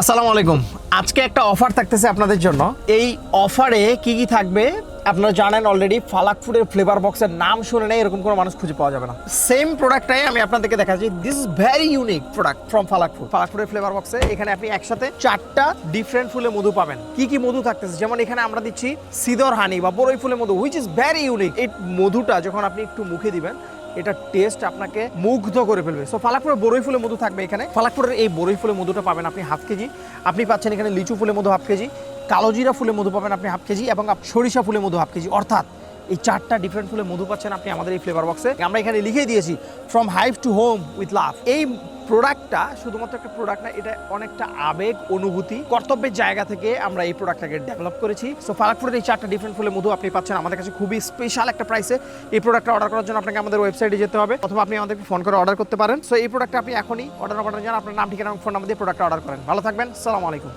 আসসালামু আলাইকুম। আজকে একটা অফার থাকতেছে আপনাদের জন্য। এই অফারে কি কি থাকবে? আপনারা জানেন অলরেডি ফালাক ফুডের ফ্লেভার বক্সের নাম শুনে নেই, এরকম কোনো মানুষ খুঁজে পাওয়া যাবে না। সেম প্রোডাক্টটাই আমি আপনাদেরকে দেখাচ্ছি। This is very unique product from Falak food. Falak ফুডের ফ্লেভার বক্সে এখানে আপনি একসাথে চারটা ডিফারেন্ট ফুলে মধু পাবেন। কি কি মধু থাকতেছে? যেমন এখানে আমরা দিচ্ছি সিদর হানি বা বড়ই ফুলের মধু হুইচ ইজ ভেরি ইউনিক এই মধুটা যখন আপনি একটু মুখে দিবেন এটা টেস্ট আপনাকে মুগ্ধ করে ফেলবে। সো ফালাকপুরের বরই ফুলের মধু থাকবে এখানে। ফালাকপুরের এই বরই ফুলের মধুটা পাবেন আপনি হাফ কেজি। আপনি পাচ্ছেন এখানে লিচু ফুলের মধু হাফ কেজি কালোজিরা ফুলের মধু পাবেন আপনি হাফ কেজি এবং সরিষা ফুলের মধু হাফ কেজি। অর্থাৎ এই চারটা ডিফারেন্ট ফুলের মধু পাচ্ছেন আপনি আমাদের এই ফ্লেভার বক্সে আমরা এখানে লিখে দিয়েছি from hive to home with love এই প্রোডাক্টটা শুধুমাত্র একটা প্রোডাক্ট না, এটা অনেকটা আবেগ, অনুভূতি, কর্তব্যের জায়গা থেকে আমরা এই প্রোডাক্টটাকে ডেভেলপ করেছি। সো ফালাকপুরের এই চারটা ডিফারেন্ট ফুলের মধু আপনি পাচ্ছেন আমাদের কাছে খুবই স্পেশাল একটা প্রাইসে এই প্রোডাক্টটা অর্ডার করার জন্য আপনাকে আমাদের ওয়েবসাইটে যেতে হবে অথবা আপনি আমাদেরকে ফোন করে অর্ডার করতে পারেন। সো এই প্রোডাক্টটা আপনি এখনই অর্ডার করার জন্য আপনার নাম, ঠিকানা এবং ফোন নাম্বার দিয়ে প্রোডাক্টটা অর্ডার করেন। ভালো থাকবেন, সালাম আলাইকুম।